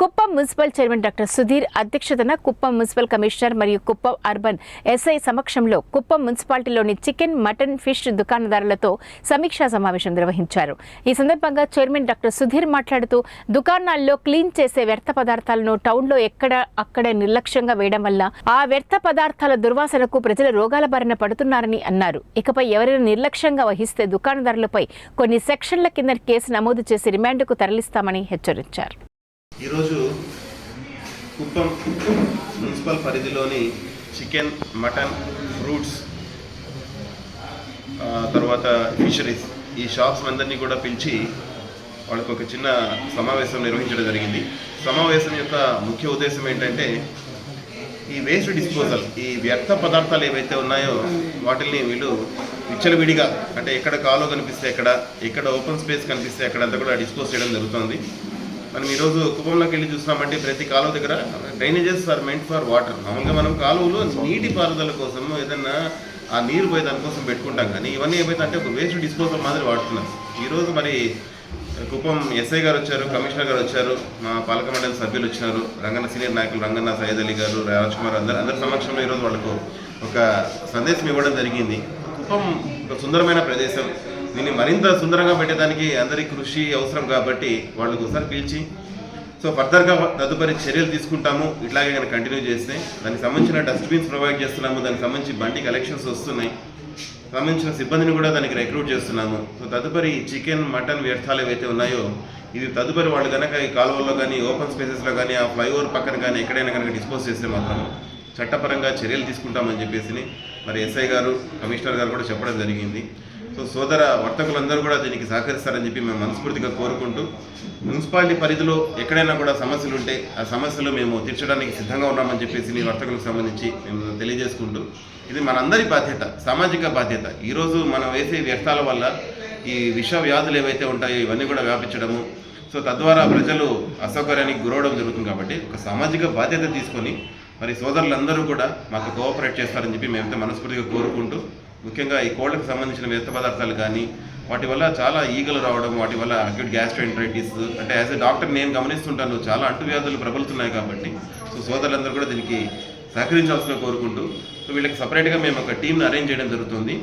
Kuppam municipal chairman doctor Sudheer అధ్యక్షతన Kuppam municipal commissioner మరియు Kuppam urban SI సమక్షంలో కుప్పం మున్సిపాలిటీలోని చికెన్ మటన్ ఫిష్ దుకాణదారులతో సమీక్షా సమావేశం నిర్వహించారు. ఈ సందర్భంగా చైర్మన్ డాక్టర్ సుధీర్ మాట్లాడుతూ దుకాణాల్లో క్లీన్ చేసే వ్యర్థ పదార్థాలను టౌన్లో ఎక్కడ అక్కడే నిర్లక్ష్యంగా వేయడం వల్ల ఆ వ్యర్థ పదార్థాల దుర్వాసనకు ప్రజలు రోగాల బారిన పడుతున్నారని అన్నారు. ఇకపై ఎవరైనా నిర్లక్ష్యంగా వహిస్తే దుకాణదారులపై కొన్ని సెక్షన్ల కింద కేసు నమోదు చేసి రిమాండ్కు తరలిస్తామని హెచ్చరించారు. ఈరోజు కుప్పం మున్సిపల్ పరిధిలోని చికెన్ మటన్ ఫ్రూట్స్ తర్వాత ఫిషరీస్ ఈ షాప్స్ అందరినీ కూడా పిలిచి వాళ్ళకు ఒక చిన్న సమావేశం నిర్వహించడం జరిగింది. సమావేశం యొక్క ముఖ్య ఉద్దేశం ఏంటంటే ఈ వేస్ట్ డిస్పోజల్ ఈ వ్యర్థ పదార్థాలు ఏవైతే ఉన్నాయో వాటిని వీళ్ళు విచ్చలవిడిగా అంటే ఎక్కడ కాలో కనిపిస్తే ఎక్కడ ఎక్కడ ఓపెన్ స్పేస్ కనిపిస్తే ఎక్కడంతా అంతా కూడా డిస్పోజ్ చేయడం జరుగుతుంది. మనం ఈరోజు కుప్పంలోకి వెళ్ళి చూసినామంటే ప్రతి కాలువ దగ్గర drainages are meant for water మామూలుగా మనం కాలువలో నీటి పారుదల కోసం ఏదన్నా ఆ నీరు పోయి దానికోసం పెట్టుకుంటాం కానీ ఇవన్నీ ఏమైతే అంటే ఒక వేస్ట్ డిస్పోజల్ మాదిరి వాడుతున్నాం ఈరోజు మరి కుప్పం ఎస్ఐ గారు వచ్చారు కమిషనర్ గారు వచ్చారు మా పాలక మండలి సభ్యులు వచ్చినారు రంగన్న సీనియర్ నాయకులు రంగన్న సయ్యద్ అలీ గారు రాజ్ కుమార్ అందరు అందరి సమక్షంలో ఈరోజు వాళ్ళకు ఒక సందేశం ఇవ్వడం జరిగింది. కుప్పం ఒక సుందరమైన ప్రదేశం. దీన్ని మరింత సుందరంగా పెట్టేదానికి అందరి కృషి అవసరం కాబట్టి వాళ్ళకు ఒకసారి పిలిచి సో ఫర్దర్గా తదుపరి చర్యలు తీసుకుంటాము. ఇట్లాగే కనుక కంటిన్యూ చేస్తే దానికి సంబంధించిన డస్ట్బిన్స్ ప్రొవైడ్ చేస్తున్నాము. దానికి సంబంధించి బండి కలెక్షన్స్ వస్తున్నాయి. సంబంధించిన సిబ్బందిని కూడా దానికి రిక్రూట్ చేస్తున్నాము. సో తదుపరి చికెన్ మటన్ వ్యర్థాలు ఏవైతే ఉన్నాయో ఇది తదుపరి వాళ్ళు కనుక ఈ కాలువల్లో కానీ ఓపెన్ స్పేసెస్లో కానీ ఆ ఫ్లైఓవర్ పక్కన కానీ ఎక్కడైనా కనుక డిస్పోజ్ చేస్తే మాత్రం చట్టపరంగా చర్యలు తీసుకుంటామని చెప్పేసి మరి ఎస్ఐ గారు కమిషనర్ గారు కూడా చెప్పడం జరిగింది. సో సోదర వర్తకులందరూ కూడా దీనికి సహకరిస్తారని చెప్పి మేము మనస్ఫూర్తిగా కోరుకుంటూ మున్సిపాలిటీ పరిధిలో ఎక్కడైనా కూడా సమస్యలు ఉంటే ఆ సమస్యలు మేము తీర్చడానికి సిద్ధంగా ఉన్నామని చెప్పేసి మీ వర్తకులకు సంబంధించి మేము తెలియజేసుకుంటూ ఇది మనందరి బాధ్యత సామాజిక బాధ్యత. ఈరోజు మనం వేసే వ్యర్థాల వల్ల ఈ విష వ్యాధులు ఏవైతే ఉంటాయో ఇవన్నీ కూడా వ్యాపించడము. సో తద్వారా ప్రజలు అసౌకర్యానికి గురవడం జరుగుతుంది కాబట్టి ఒక సామాజిక బాధ్యత తీసుకొని మరి సోదరులందరూ కూడా మాకు కోఆపరేట్ చేస్తారని చెప్పి మేమైతే మనస్ఫూర్తిగా కోరుకుంటూ ముఖ్యంగా ఈ కోళ్ళకు సంబంధించిన వ్యర్థ పదార్థాలు కానీ వాటి వల్ల చాలా ఈగలు రావడం వాటి వల్ల అక్యూట్ గ్యాస్ట్రోఎంట్రైటిస్ అంటే యాజ్ ఎ డాక్టర్ నేను గమనిస్తుంటాను చాలా అంటువ్యాధులు ప్రబలుతున్నాయి కాబట్టి. సో సోదరులందరూ కూడా దీనికి సహకరించాల్సిన కోరుకుంటూ సో వీళ్ళకి సపరేట్గా మేము ఒక టీంని అరేంజ్ చేయడం జరుగుతుంది.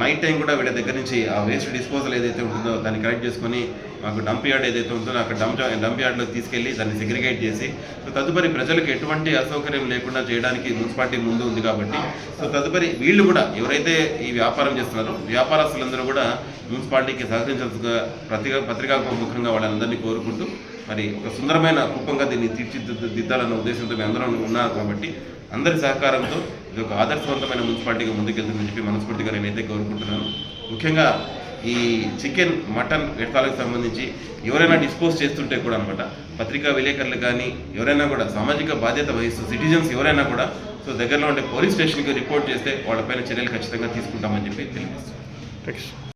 నైట్ టైం కూడా వీళ్ళ దగ్గర నుంచి ఆ వేస్ట్ డిస్పోజల్ ఏదైతే ఉంటుందో దాన్ని కలెక్ట్ చేసుకొని మాకు డంప్ యార్డ్ ఏదైతే ఉంటుందో అక్కడ డంప్ డంప్ యార్డ్లో తీసుకెళ్ళి దాన్ని సెగ్రిగేట్ చేసి సో తదుపరి ప్రజలకు ఎటువంటి అసౌకర్యం లేకుండా చేయడానికి మున్సిపాలిటీ ముందు ఉంది కాబట్టి సో తదుపరి వీళ్ళు కూడా ఎవరైతే ఈ వ్యాపారం చేస్తున్నారో వ్యాపారస్తులందరూ కూడా మున్సిపాలిటీకి సహకరించాల్సిన పత్రికా పత్రికా ముఖంగా వాళ్ళందరినీ కోరుకుంటూ మరి ఒక సుందరమైన కుప్పంగా దీన్ని తీర్చిదిద్దాలన్న ఉద్దేశంతో మేము అందరం ఉన్నారు కాబట్టి అందరి సహకారంతో ఇది ఒక ఆదర్శవంతమైన మున్సిపాలిటీగా ముందుకెళ్తుందని చెప్పి మనస్ఫూర్తిగా నేనైతే కోరుకుంటున్నాను. ముఖ్యంగా ఈ చికెన్ మటన్ వ్యర్థాలకు సంబంధించి ఎవరైనా డిస్పోజ్ చేస్తుంటే కూడా అనమాట పత్రికా విలేకరులు కానీ ఎవరైనా కూడా సామాజిక బాధ్యత వహిస్తూ సిటిజన్స్ ఎవరైనా కూడా సో దగ్గరలో ఉండే పోలీస్ స్టేషన్కి రిపోర్ట్ చేస్తే వాళ్ళపైన చర్యలు ఖచ్చితంగా తీసుకుంటామని చెప్పి తెలుసు థ్యాంక్ యూ